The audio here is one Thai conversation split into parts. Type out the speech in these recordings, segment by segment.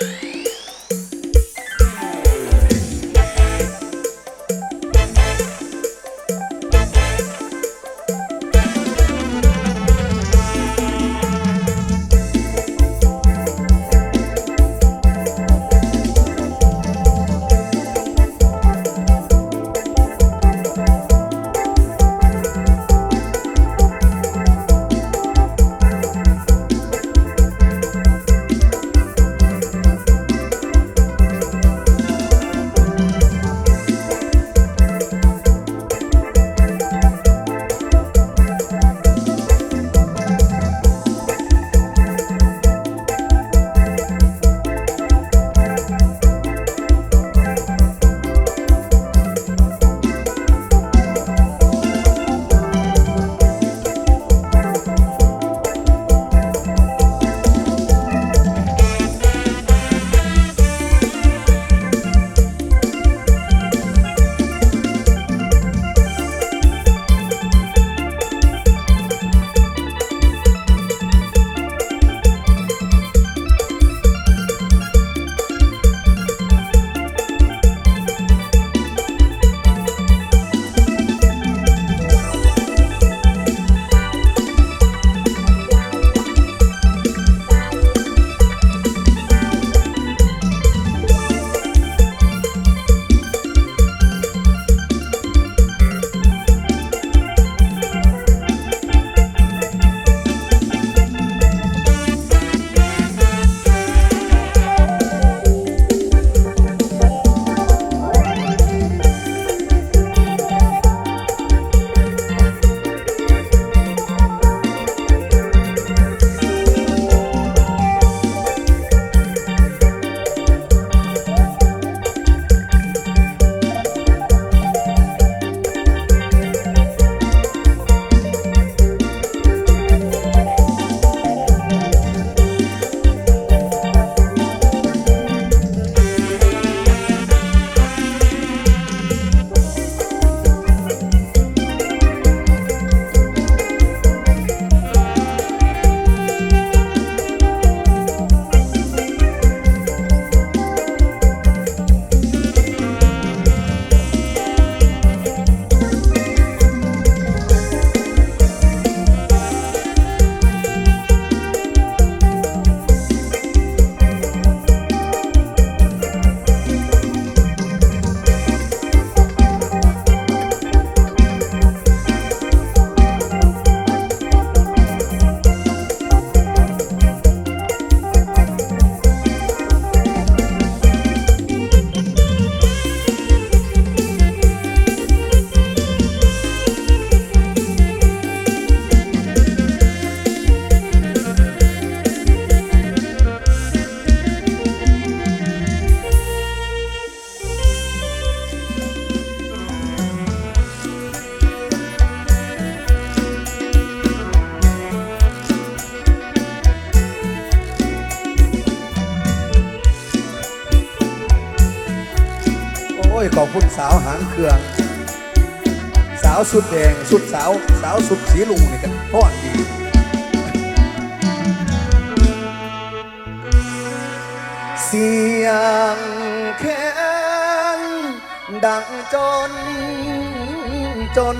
Bye. เครื่อง สาวสุดแดงสุดสาวสาวสุดสีลุงนี่กันพ่อนดีเสียงแค้นดังจนจน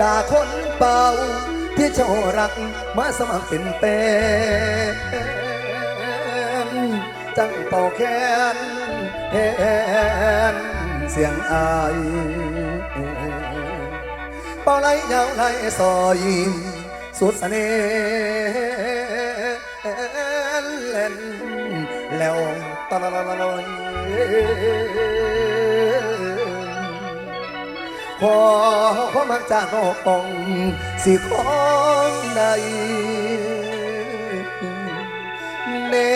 จากคนเป่าที่เจ้ารักมาสมัครเป็นเป็นจังเป่าแค้น นเสียงอายเป่าไหลยาวไหลซอยสุดเสน่ห์เล่นแล้วตะละละละละขอความรักจากน้องสิของใดแน่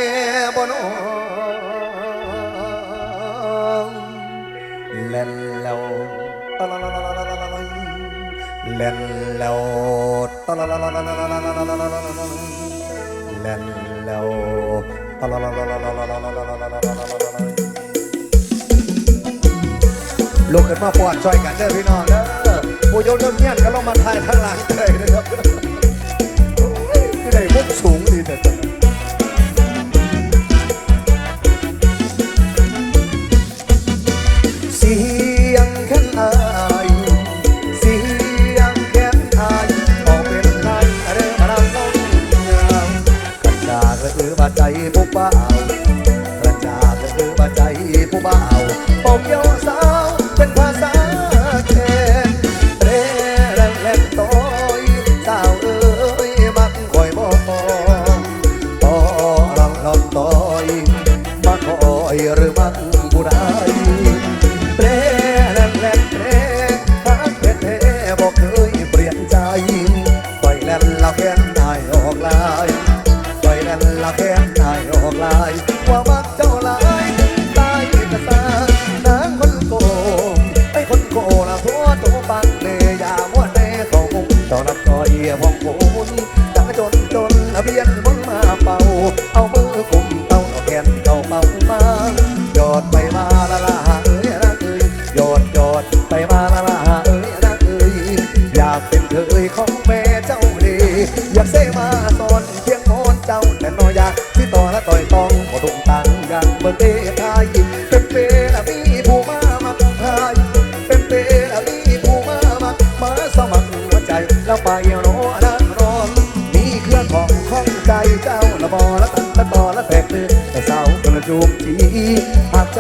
บ่น้อ แล่นแล้วตลแล่นแล้วตลแล่นแล้วตลลุกขึ้นมาปวดช่วยกันเด้อพี่น้องเด้อผู้ยกเรื่องเงียนก็ลงมาทายทางหลังเลยนะครับคือได้มุกสูงดีแต่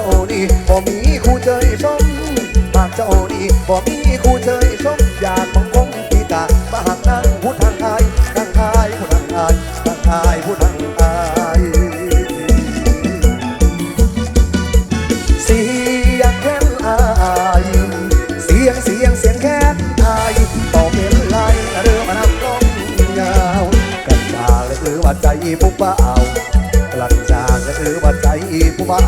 จ้านี่บ่มีคู่เจยชมปากเจ้านี่บ่มีคู่เจยชมอยากมองคงปีตามาหักนางผู้ทางไทยทางไทยผู้ทางไทยทางไทยผู้ทางไทยเสียงแค่ไอาเสียงเสียงเสียงแค่ไอายต่อเป็นไรเรือมานำลงยาวกันดาหรือว่าใจผู้เบาหลังจากหรือว่าใจผู้เบา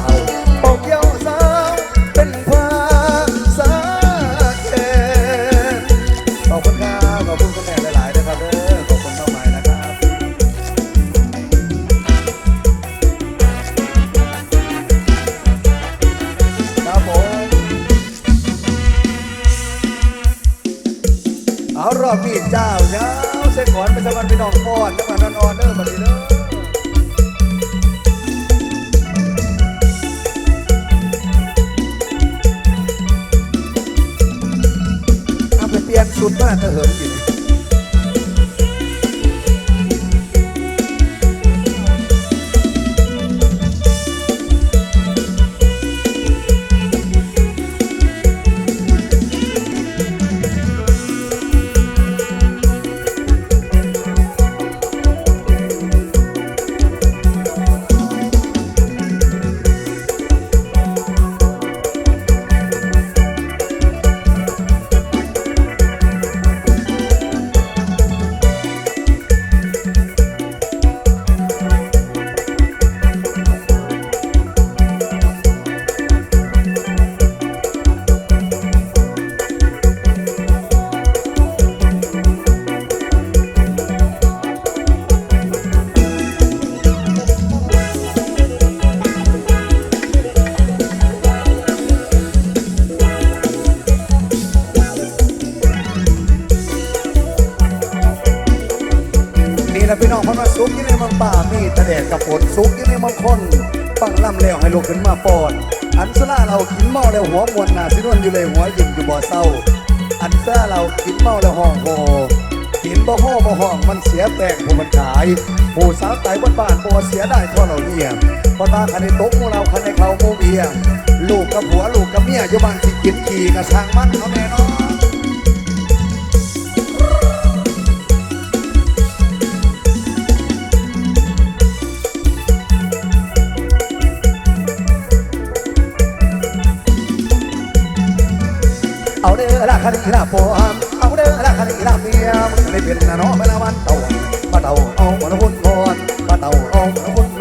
ป้ามีตะแดดกับฝดสุกอยู่ในมงคนปังล่ำแล้วให้ลุกขึ้นมาปอด อันสลาเรากินเมาแล้วหัวมวนหนาสินวนอยู่เลยหัวยิงอยู่บ่อเศร้า อันสลาเรากินเมาแล้วห้องโหกินบ่ห้อบ่ห้องมันเสียแตกผู้มันขายผู้สาวตายบนบ้านบ่เสียได้ท่อเราเนี่ยพอตาคันในต๊ะของเราคันในเขาโมเบียลูกกับผัวลูกกับเมียอยู่บ้านสิกินขี่กระชังมันเขาแน่นอน คาดีลาปอมเอาเด้อราคาดีลาเมียมึงได้เป็นนะอนาะเวลาวันเต่ามาเต่าเอามอละวุ่นบอนมาเต่าเอามอลวุ่น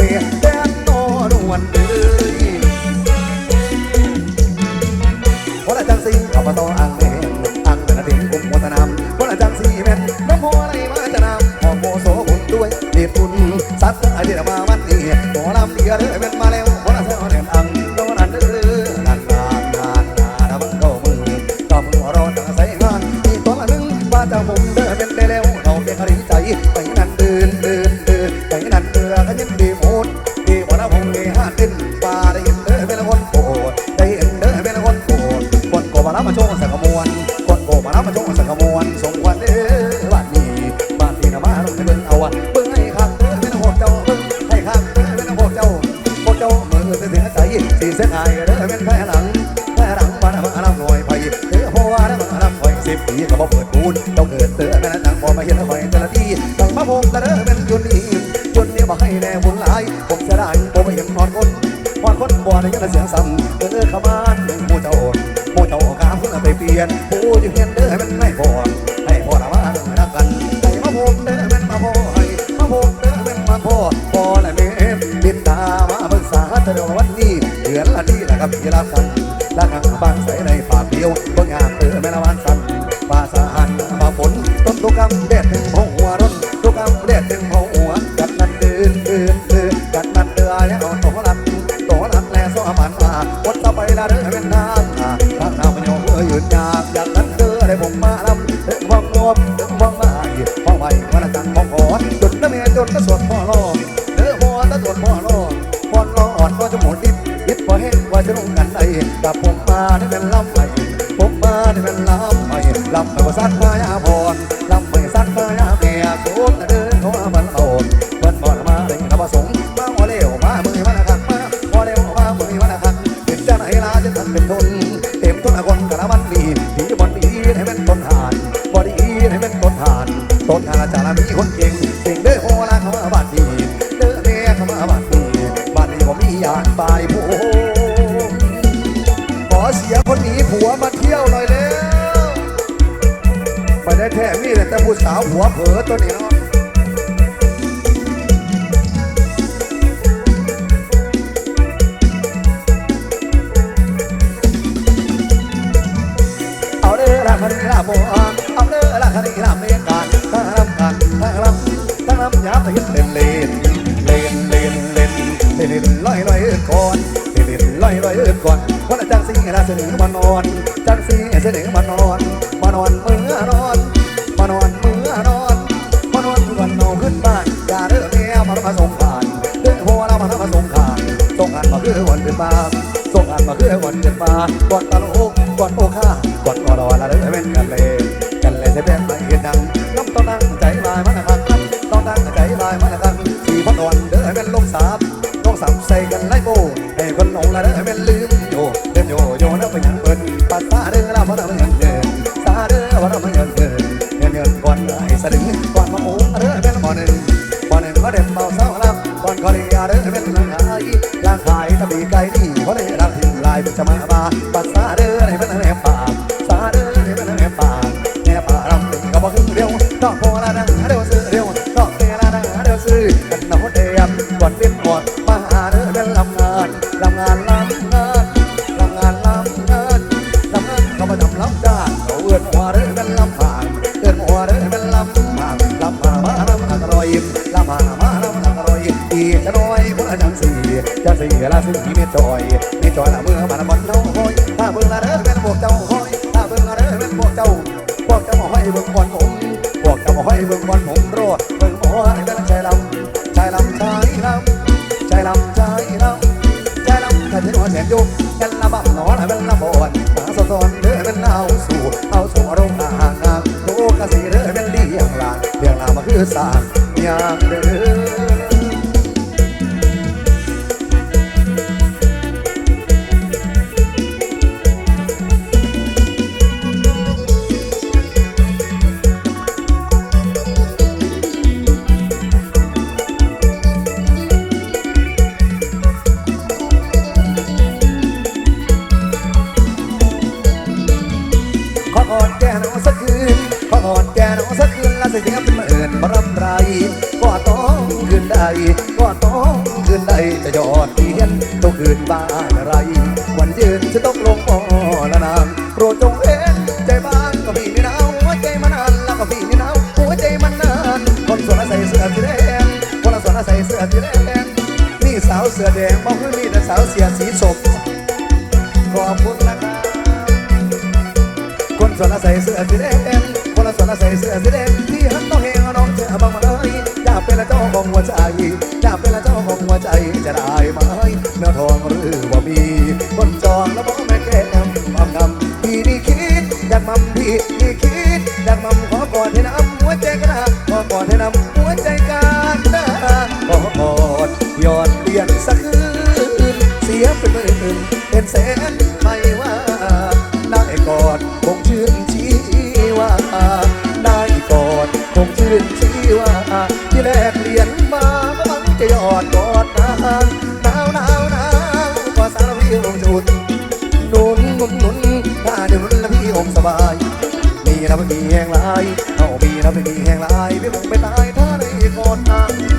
เบิ่งให้คักเด้อเป็นพวกเจ้าเบิ่งให้คักเด้อเป็นพวกเจ้าพวกเจ้ามือเสียใจสีเส้นหายเด้อป็นแพ่หลังแพ่หลังมาทำอะไรหน่อยไปเด้อพ่อว่าทำอะไรหน่อยสิบปีก็บ่เปิดปูนเจ้าเกิดเด้อแม่นางบอมาเห็นหน่อยแต่ละทีต้องมาพงแต่เด้อ บ้านปายผู้ขอเสียคนหนีผัวมาเที่ยวลอยแล้วไปได้แท้นี่แต่ผู้สาวผัวเผลอตัวนี้เนาะเอาเด้อละคันละโมเอาเด้อละคันละเม ก่อนวันจังสีราเสนอมานอน จังสีเสนอมานอนมานอนเมื่อนอนมานอนเมื่อนอนมานอนก่อนนอนขึ้นบ้านอย่าเริ่มแม่มาทำสงขานเรื่องหัวเรามาทำสงขานส่งหันมาเพื่อวันเป็นมาส่งหันมาเพื่อวันเป็นมาก่อนตาโลก่อนโอค่าก่อนกอดอลาเรื่องเป็นกันเลย ซึ่ไม่จอยไม่จอยละ ยอดเทียนต้องคืนบ้านอะไร วันยืนจะต้องลงอ่อนนามโปรดจงเห็นใจบ้านก็มีนี่หนาวหัวใจมันนานแล้วก็มีนี่หนาวหัวใจมันนานคนสวนใส่เสื้อสีแดงคนสวนใส่เสื้อสีแดงนี่สาวเสื้อแดงบอกคือมีแต่สาวเสียสีสมขอบคุณนะครับคนสวนใส่เสื้อสีแดงคนสวนใส่เสื้อสีแดงที่หันต้องเฮงน้องเสื้อบังมา เป็นเจ้าของหัวใจอยาเป็นเจ้าของหัวใจจะได้ไหมเนื้อทองหรือว่า มีแห้งลายเอามีนะไม่มีแห้งลายพี่คงไปตายถ้าได้กอดนาง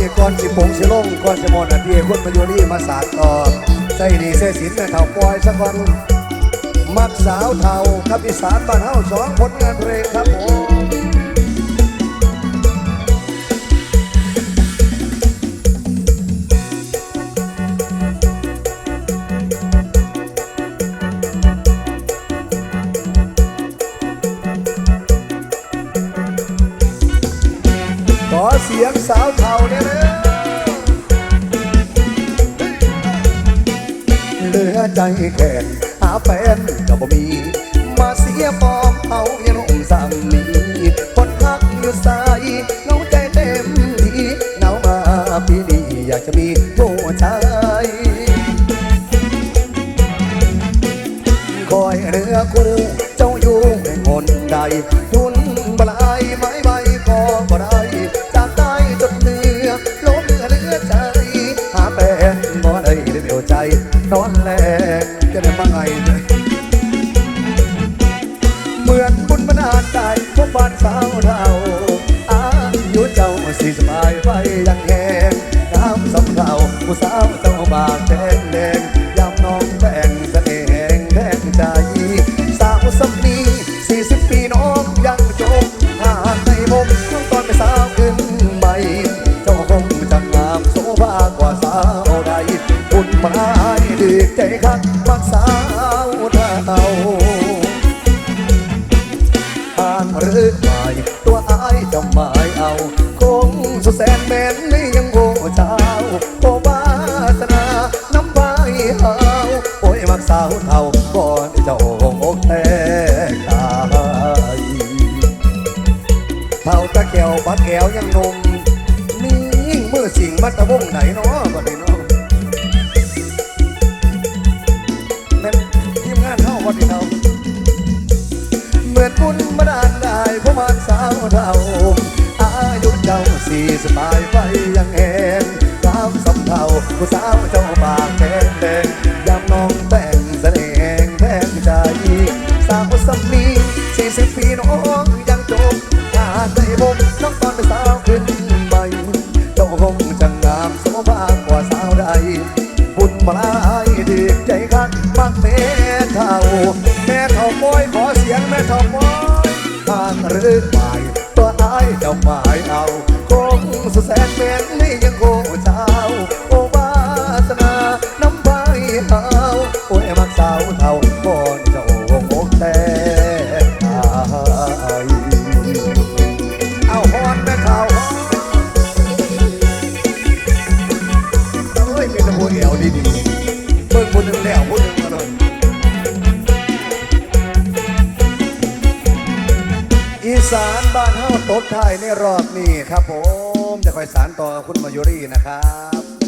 นี้ก่อนสิปงสิลงก่อนจะหมดนาทีคุณมาอยู่นี่มาสานต่อใส่ดีใส่สินแม่เท่าปอยสักวันมักสาวเท่ากับอีสานบ้านเฮาสองผลงานเพลงครับผมขอเสียงสาว ใจแค่นหาแฟนก็บ่มี มาเสียปอมเอาอย่านุ่มสามีคนพักอยู่ใสเงาใจเต็มที่เหงามาปีนี้อยากจะมีผู้ชายคอยเรือคู่เจ้าอยู่ในคนใดทุนบลายไม้ใบก็บ่ได้จากได้จดเหนือล้มเหลือใจ หาแฟนบ่ได้เดียวใจ นอนแลง ใจคักมักสาวเท่าทางหรือไม่ตัวอายจะหมายเอาคงสุดแสนแม่นนี่ยังโง่เจ้าโอบาสนาน้ำใบเฮาโอ้ยมักสาวเท่าก่อนเจ้าอกแตกตายเท่าตะแก้วบัดแก้วยังหนมมีเมื่อสิ่งมัตตะวงไหนเนาะ สบายไปยังแหงสามสำเทาผู้สาวเจ้าบากแดงแดง สานบ้านเฮาตบท้ายในรอบนี้ครับผมจะคอยสารต่อคุณมายุรีนะครับ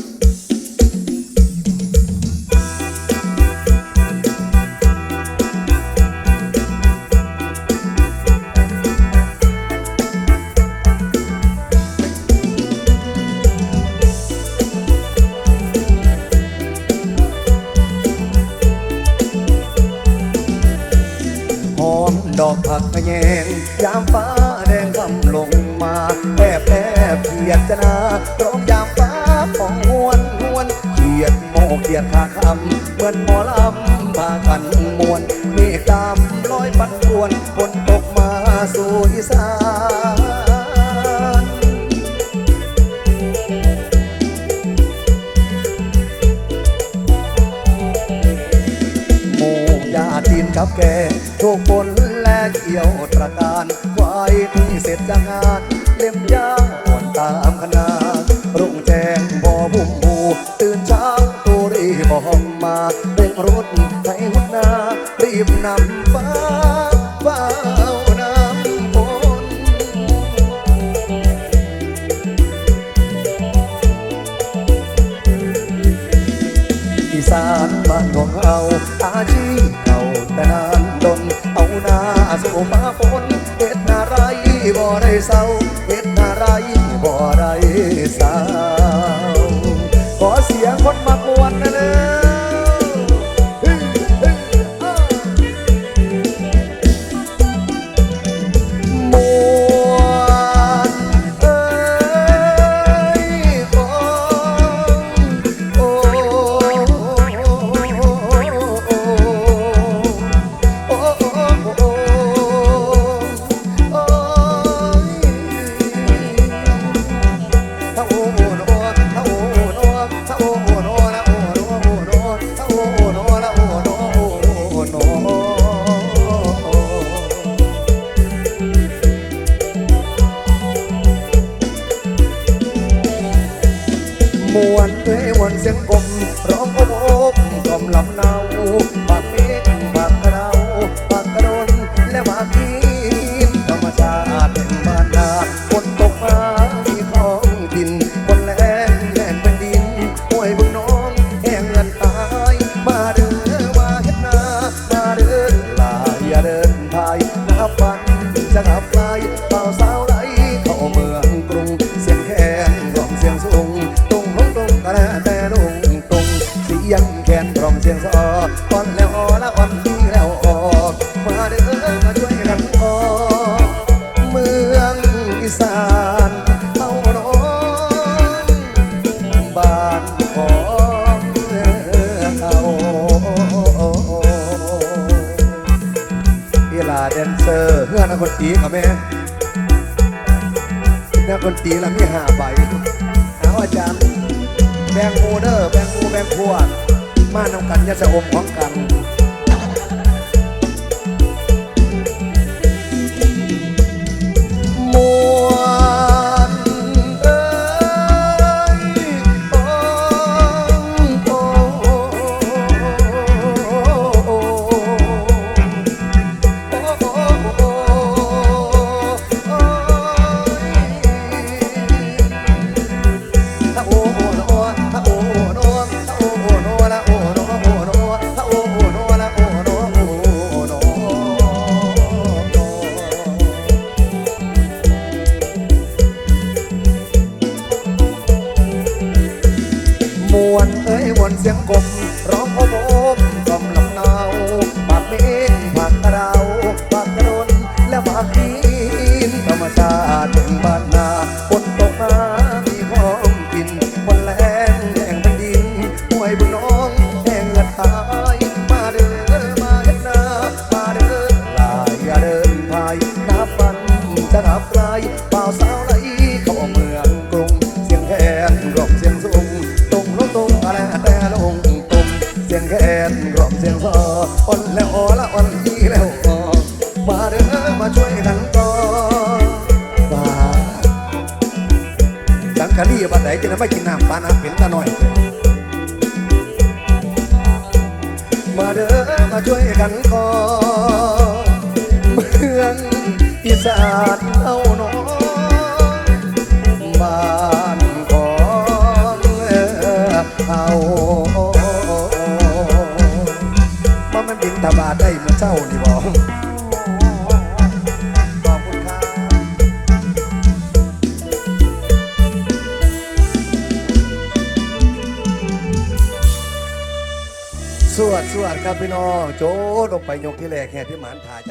แยงยามฟ้าแดงคำลงมาแอบแอบเขียดจนาร้องยามฟ้าของหวนหวนเกียดโมเกียดขาคำเหมือนหมอลำพากันมวนเมฆดำลอยปัดวนฝนตกมาสู่อีสานครับแก pensar. มวนด้วยวันเสียงกลมร้องโอบอบกลมลำนาว อนักดนตรีกับแม่นักดนตรีละม่ห้าใบเอาอาจารย์แบงโมเดอร์แบงโมแบงพวกมาทำกันยาสะอมของกัน มาช่วยทั้งต่อฝากสังขารบัดไหนจะนำไปกินน้ำปาน้ำเป็นตาหน่อย มาเด้อมาช่วยกันก่อเมืองอีสานเอา ครับพี่น้องโจลงไปยกที่แรกแห่ที่หมานถ่าย